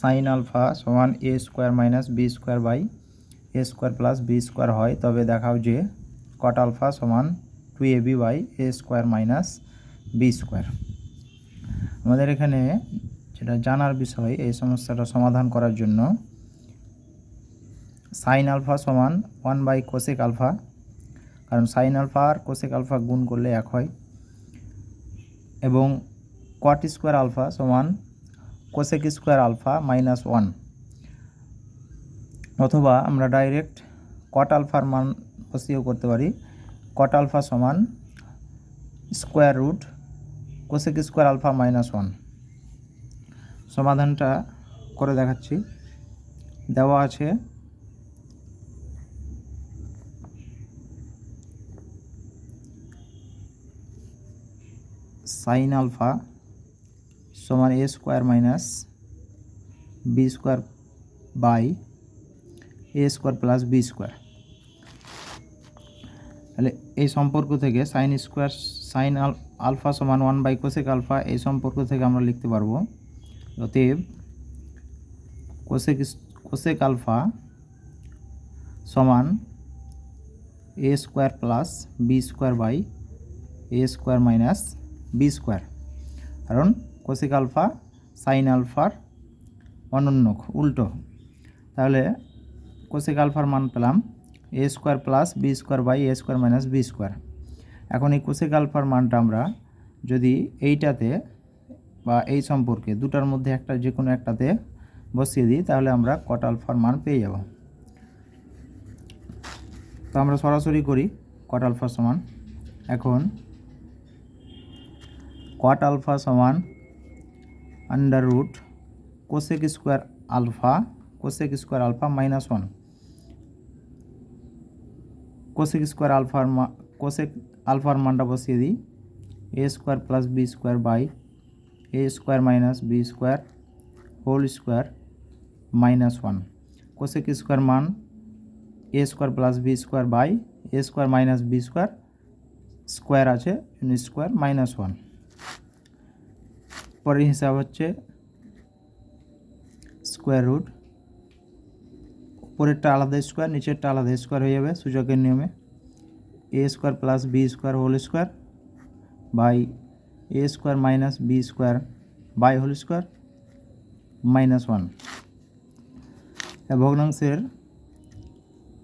Sign alpha সমান a square minus b square by a square plus b square হয়। তবে দেখাও যে কট আলফা সমান two a b by a square minus b square আমাদের এখানে যেটা জানার বিষয়, এই সমস্যাটা সমাধান করার জন্য সাইন আলফা সমান ওয়ান বাই কোসেক আলফা কারণ সাইন আলফা আর কোসেক আলফা গুণ করলে এক হয়। এবং কট স্কোয়ার আলফা সমান cosec square alpha minus one অথবা আমরা ডাইরেক্ট কট আলফার মান বসিয়েও করতে পারি। কট আলফা সমান square root cosec square alpha minus one সমাধানটা করে দেখাচ্ছি। দেওয়া আছে সাইন আলফা সমান a square minus b square by a square plus b square তাহলে এই সম্পর্ক থেকে সাইন স্কোয়ার সাইন আল আলফা সমান ওয়ান বাই কোসেক আলফা এই সম্পর্ক থেকে আমরা লিখতে পারব, অতএব কোসেক কোসেক আলফা সমান a square plus b square by a square minus b square কারণ কোসেক আলফা, সাইন আলফার অনন্য উল্টো। তাহলে কোসেক আলফার মান পেলাম a square plus b square by a square minus b square এখন এই কোসেক আলফার মানটা আমরা যদি এইটাতে বা এই সম্পর্কে দুটার মধ্যে একটা, যে কোনো একটাতে বসিয়ে দিই, তাহলে আমরা কট আলফার মান পেয়ে যাব। তো আমরা সরাসরি করি কট আলফা সমান। এখন কট আলফা সমান under root cosec square alpha cosec square alpha minus one cosec square আলফার মা কোসেক আলফার মানটা বসিয়ে দিই। A square plus b square by a square minus b square whole square minus one cosec square মান a square plus b square by a square minus b square square আছে square minus one পরের হিসাব হচ্ছে square root উপরেরটা আলাদা square নিচেরটা আলাদা square হয়ে যাবে সূচকের নিয়মে। A square plus b square whole square by a square minus b square by whole square minus one ভগ্নাংশের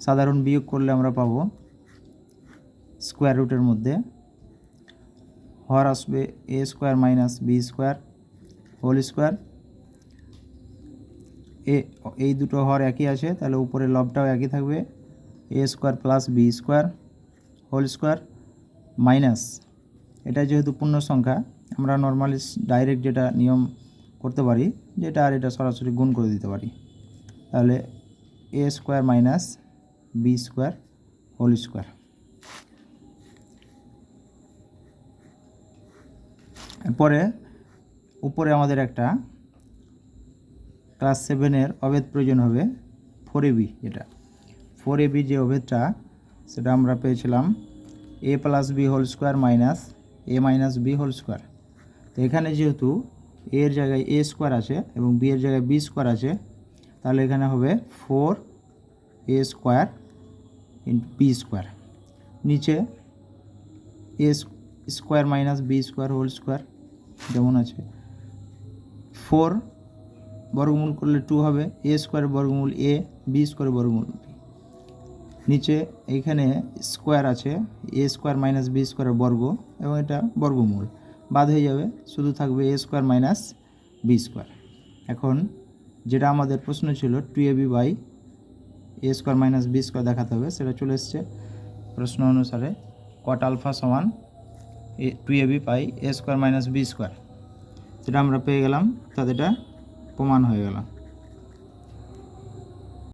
সাধারণ বিয়োগ করলে আমরা পাবো স্কোয়ার রুটের মধ্যে হর আসবে a square minus b square whole square a, এই দুটো হর একই আছে, তাহলে উপরে লবটাও একই থাকবে a square plus b square whole square minus এটা যেহেতু পূর্ণ সংখ্যা, আমরা নর্মালি ডাইরেক্ট যেটা নিয়ম করতে পারি, যেটা আর এটা সরাসরি গুণ করে দিতে পারি। তাহলে a square minus b square whole square এরপরে উপরে আমাদের একটা ক্লাস সেভেনের অভেদ প্রয়োজন হবে ফোর এবি যেটা। ফোর এবি যে অভেদটা, সেটা আমরা পেয়েছিলাম a plus b whole square minus a minus b whole square তো এখানে যেহেতু এর জায়গায় এ স্কোয়ার আছে এবং বি এর জায়গায় বি স্কোয়ার আছে, তাহলে এখানে হবে four a square into b square নিচে a square minus b square whole square যেমন আছে। ফোর বর্গমূল করলে টু হবে, এ স্কোয়ারের বর্গমূল এ, বি স্কোয়ারের বর্গমূল নিচে এইখানে স্কোয়ার আছে, এ স্কোয়ার মাইনাস বি স্কোয়ারের বর্গ, এবং এটা বর্গমূল। বাদ হয়ে যাবে, শুধু থাকবে a square minus b square. এখন যেটা আমাদের প্রশ্ন ছিল, two a b by a square minus b square দেখাতে হবে, সেটা চলে এসছে প্রশ্ন অনুসারে, কট আলফা সমান two a b by, a square minus b square. সেটা আমরা পেয়ে গেলাম তাদেরটা প্রমাণ হয়ে গেল।